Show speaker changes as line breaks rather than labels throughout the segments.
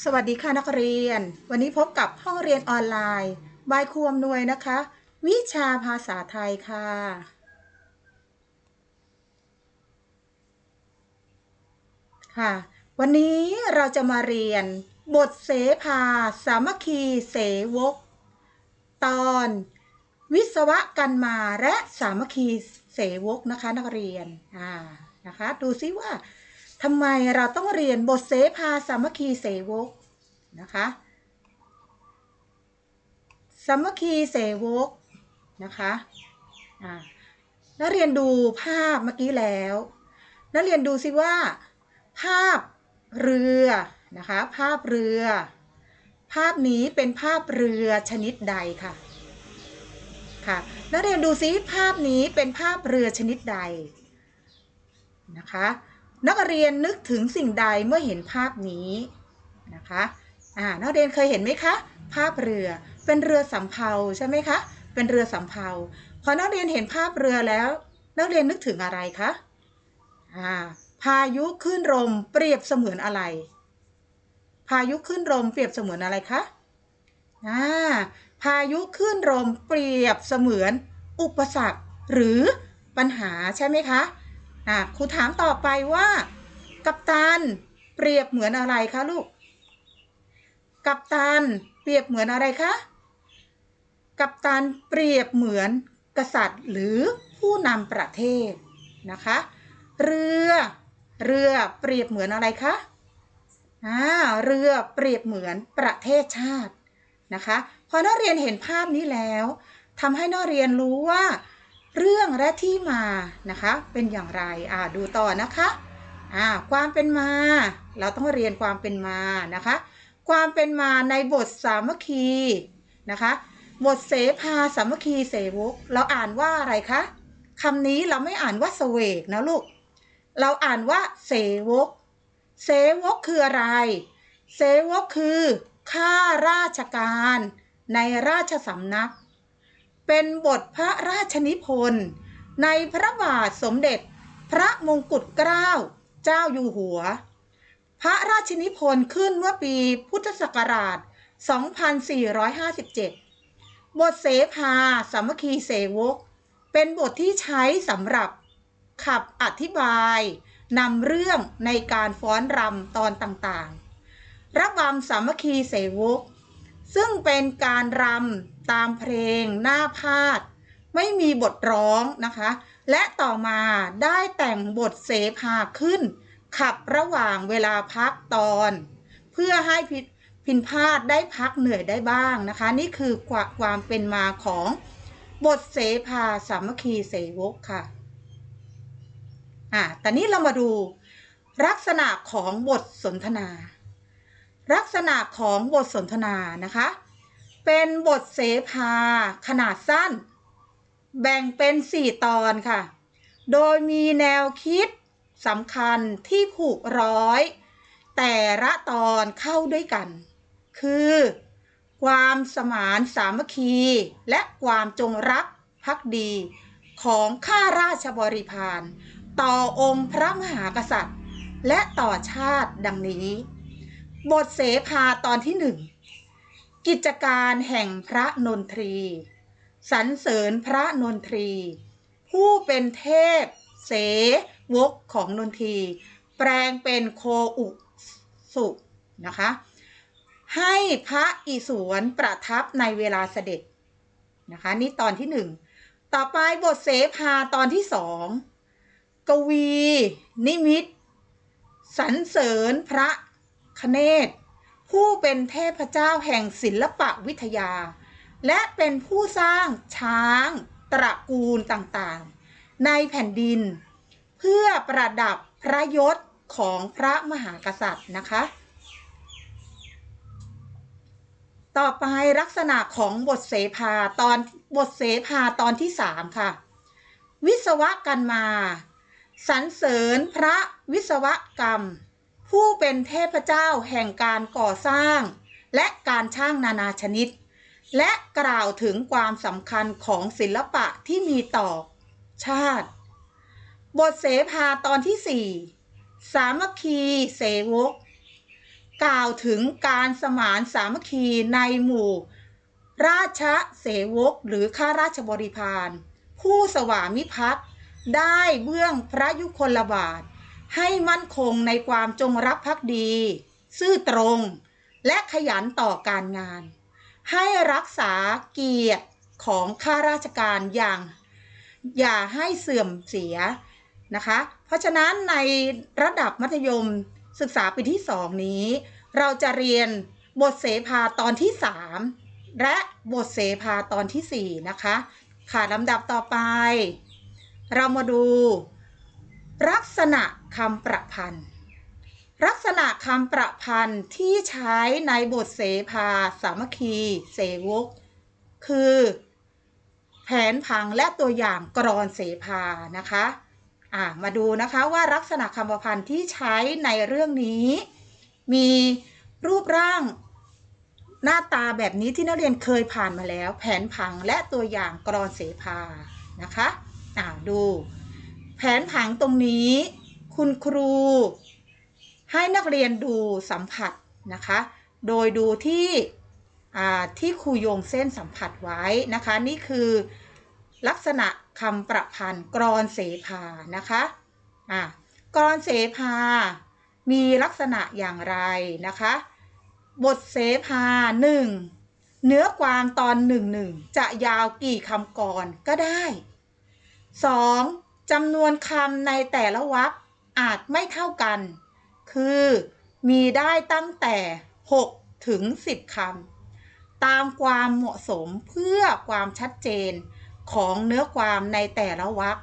สวัสดีค่ะนักเรียน วันนี้พบกับห้องเรียนออนไลน์บายครูอำนวยนะคะ วิชาภาษาไทยค่ะ ค่ะ วันนี้เราจะมาเรียน บทเสภา สามัคคีเสวก ตอน วิศวะกันมาและสามัคคีเสวกนะคะ นักเรียนอ่านะคะ ดูซิว่า ทำไมเราต้องเรียนบทเสภาสามัคคีเสวกนะคะสามัคคีเสวกนะคะอ่านักเรียนดูภาพเมื่อกี้แล้วนักเรียนดูซิว่า ภาพเรือนะคะภาพเรือ ภาพนี้เป็นภาพเรือชนิดใดค่ะค่ะนักเรียนดูซิภาพนี้เป็นภาพเรือชนิดใดนะคะ นักเรียนนึกถึงสิ่งใดเมื่อเห็นภาพนี้นะคะอ่านักเรียนเคยเห็นไหมคะ ภาพเรือเป็นเรือสำเภาใช่ไหมคะ เป็นเรือสำเภาพอนักเรียนเห็นภาพเรือแล้ว นักเรียนนึกถึงอะไรคะอ่าพายุขึ้นลมเปรียบเสมือนอะไร พายุขึ้นลมเปรียบเสมือนอะไรคะอ่าพายุขึ้นลมเปรียบเสมือนอุปสรรคหรือปัญหาใช่ไหมคะ อ่าครูถามต่อไปว่า กัปตันเปรียบเหมือนอะไรคะลูก กัปตันเปรียบเหมือนอะไรคะ กัปตันเปรียบเหมือนกษัตริย์หรือผู้นำประเทศนะคะ เรือเรือเปรียบเหมือนอะไรคะอ่าเรือเปรียบเหมือนประเทศชาตินะคะ พอนักเรียนเห็นภาพนี้แล้วทำให้นักเรียนรู้ว่า เรื่องและที่มานะคะ เป็นอย่างไรอ่าดูต่อนะคะอ่าความเป็นมา เราต้องเรียนความเป็นมานะคะ ความเป็นมาในบทสามัคคีนะคะ บทเสภาสามัคคีเสวกเราอ่านว่าอะไรคะคำนี้เราไม่อ่านว่าเสวกนะลูก เราอ่านว่าเสวก เสวกคืออะไร เสวกคือข้าราชการในราชสำนัก เป็นบทพระราชนิพนธ์ในพระบาทสมเด็จ พระมงกุฎเกล้าเจ้าอยู่หัว พระราชนิพนธ์ขึ้นเมื่อปีพุทธศักราช 2457 บทเสภาสามัคคีเสวก เป็นบทที่ใช้สำหรับขับอธิบายนำเรื่องในการฟ้อนรำตอนต่างๆ ระบำสามัคคีเสวก ซึ่งเป็นการรำ ตามเพลงหน้าพาด ไม่มีบทร้องนะคะ และต่อมาได้แต่งบทเสภาขึ้น ขับระหว่างเวลาพักตอน เพื่อให้พิพินพาดได้พักเหนื่อยได้บ้างนะคะ นี่คือความเป็นมาของบทเสภาสามัคคีเสวกค่ะอ่าแต่นี้เรามาดูลักษณะของบทสนทนา ลักษณะของบทสนทนานะคะ เป็นบทเสภาขนาดสั้น แบ่งเป็น4ตอนค่ะ โดยมีแนวคิดสำคัญที่ผูกร้อย แต่ละตอนเข้าด้วยกัน คือ ความสมานสามัคคี และความจงรักภักดีของข้าราชบริพารต่อองค์พระมหากษัตริย์ และต่อชาติดังนี้ บทเสภาตอนที่หนึ่ง กิจการแห่งพระนนทรีสรรเสริญพระนนทรี ผู้เป็นเทพ เสวกของนนทรีแปลงเป็นโคอุสุนะคะ ให้พระอิศวรประทับในเวลาเสด็จนะคะ นี่ตอนที่หนึ่งต่อไปบทเสภาตอนที่สองกวี นิมิต สรรเสริญพระคเนศ ผู้เป็นเทพเจ้าแห่งศิลปวิทยา และเป็นผู้สร้างช้างตระกูลต่างๆ ในแผ่นดิน เพื่อประดับพระยศของพระมหากษัตริย์นะคะ ต่อไปลักษณะของบทเสภาตอนบทเสภาตอนที่สามค่ะ วิศวกันมา สรรเสริญพระวิศวกรรม ผู้เป็นเทพเจ้าแห่งการก่อสร้าง และการช่างนานาชนิด และกล่าวถึงความสำคัญของศิลปะที่มีต่อ ชาติ บทเสภาตอนที่สี่สามัคคีเสวก กล่าวถึงการสมานสามัคคีในหมู่ ราชเสวกหรือข้าราชบริพารผู้สวามิภักดิ์ได้เบื้องพระยุคลบาท ให้มั่นคงในความจงรักภักดี ซื่อตรง และขยันต่อการงาน ให้รักษาเกียรติของข้าราชการอย่าง อย่าให้เสื่อมเสียนะคะ เพราะฉะนั้นในระดับมัธยมศึกษาปีที่ 2 นี้ เราจะเรียนบทเสภาตอนที่ 3 และบทเสภาตอนทีสี่4 นะคะ ค่ะลำดับต่อไป เรามาดู ลักษณะคำประพันธ์ ลักษณะคำประพันธ์ที่ใช้ในบทเสภา สามัคคี เสวก คือ แผนผังและตัวอย่างกรอนเสภานะคะอ่ามาดูนะคะว่าลักษณะคำประพันธ์ที่ใช้ในเรื่องนี้ มีรูปร่างหน้าตาแบบนี้ที่นักเรียนเคยผ่านมาแล้ว แผนผังและตัวอย่างกรอนเสภานะคะ อ่าดู ผนผังตรงนี้ คุณครู ให้นักเรียนดูสัมผัสนะคะ โดยดูที่ที่ครูโยงเส้นสัมผัสไว้นะคะ นี่คือลักษณะคำประพันธ์กรอนเสภานะคะอ่ากรอนเสภา มีลักษณะอย่างไรนะคะ บทเสภาหนึ่งเนื้อความตอนหนึ่งหนึ่งจะยาวกี่คำกรก็ได้ 2. จำนวนคำในแต่ละวรรคอาจไม่เท่ากัน คือมีได้ตั้งแต่ 6 ถึง 10 คำ ตามความเหมาะสมเพื่อความชัดเจนของเนื้อความในแต่ละวรรค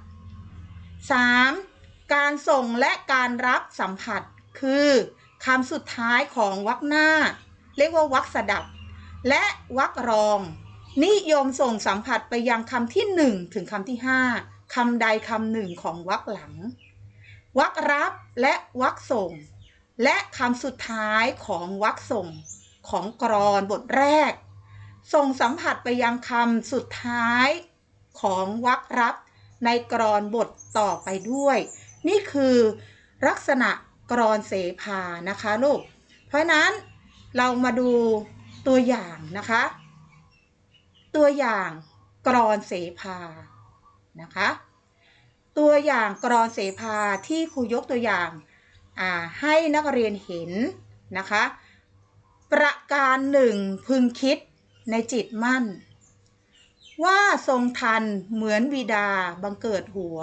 3. การส่งและการรับสัมผัส คือคำสุดท้ายของวรรคหน้า เรียกว่าวรรคสดับ และวรรครอง นิยมส่งสัมผัสไปยังคำที่ 1 ถึงคำที่ 5 คำใดคำหนึ่งของวรรคหลังวรรครับและวรรคส่ง และคำสุดท้ายของวรรคส่ง ของกรอนบทแรก ส่งสัมผัสไปยังคำสุดท้ายของวรรครับในกรอนบทต่อไปด้วย นี่คือลักษณะกรอนเสภานะคะลูก เพราะนั้นเรามาดูตัวอย่างนะคะ ตัวอย่างกรอนเสภา นะคะ ตัวอย่างกรอนเสภาที่ครูยกตัวอย่างให้นักเรียนเห็นนะคะ ประการหนึ่งพึงคิดในจิตมั่น ว่าทรงทันเหมือนบิดาบังเกิดหัว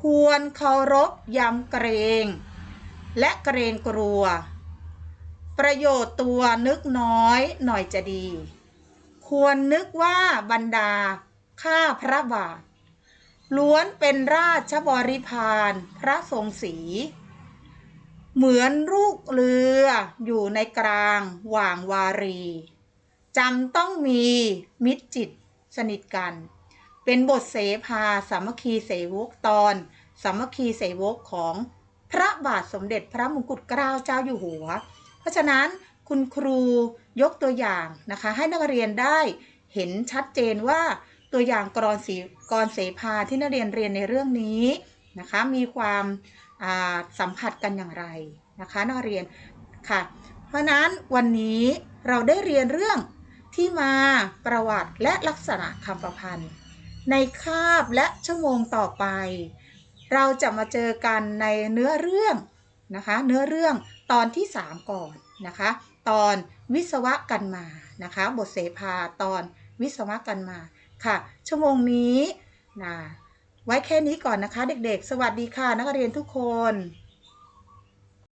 ควรเคารพยำเกรง และเกรงกลัว ประโยชน์ตัวนึกน้อยหน่อยจะดี ควรนึกว่าบรรดา ข้าพระบาท ล้วนเป็นราชบริพารพระทรงศรีเหมือนลูกเรืออยู่ในกลางว่างวารีจำต้องมีมิตรจิตสนิทกัน เป็นบทเสภาสามัคคีเสวกตอนสามัคคีเสวกของพระบาทสมเด็จพระมงกุฎเกล้าเจ้าอยู่หัว เพราะฉะนั้นคุณครูยกตัวอย่างนะคะ ให้นักเรียนได้เห็นชัดเจนว่า ตัวอย่างกรอนสีกรเสภาที่นักเรียนเรียนในเรื่องนี้นะคะมีความสัมผัสกันอย่างไรนะคะนักเรียนค่ะ เพราะนั้นวันนี้เราได้เรียนเรื่องที่มาประวัติและลักษณะคำประพันธ์ ในคาบและชั่วโมงต่อไป เราจะมาเจอกันในเนื้อเรื่องนะคะเนื้อเรื่องตอนที่ 3 ก่อนนะคะตอนวิศวะกันมานะคะบทเสภาตอนวิศวะกันมา ค่ะ ชั่วโมงนี้นะไว้แค่นี้ก่อนนะคะ เด็กๆ สวัสดีค่ะ นักเรียนทุกคน